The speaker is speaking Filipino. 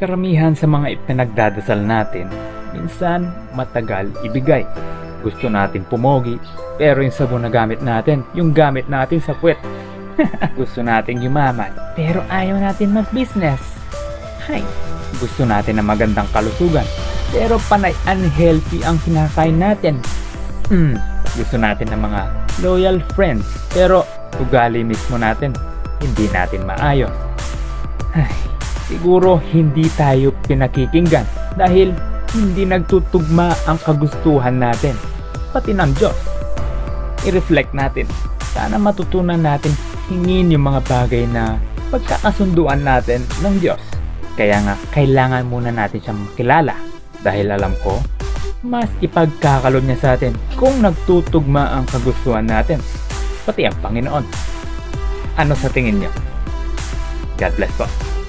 Karamihan sa mga ipinagdadasal natin, minsan matagal ibigay. Gusto natin pumogi, pero yung sabon na gamit natin, yung gamit natin sa puwet. gusto natin yumaman, pero ayaw natin mag-business. Hay, gusto natin ng magandang kalusugan, pero panay unhealthy ang kinakain natin. Hmm, gusto natin ng mga loyal friends, pero ugali mismo natin, hindi natin maayos. Ay, siguro hindi tayo pinakikinggan dahil hindi nagtutugma ang kagustuhan natin, pati ng Diyos. I-reflect natin. Sana matutunan natin hingin yung mga bagay na pagkakasunduan natin ng Diyos. Kaya nga, kailangan muna natin siyang makilala. Dahil alam ko, mas ipagkakalod niya sa atin kung nagtutugma ang kagustuhan natin. Pati ang Panginoon. Ano sa tingin niyo? God bless po.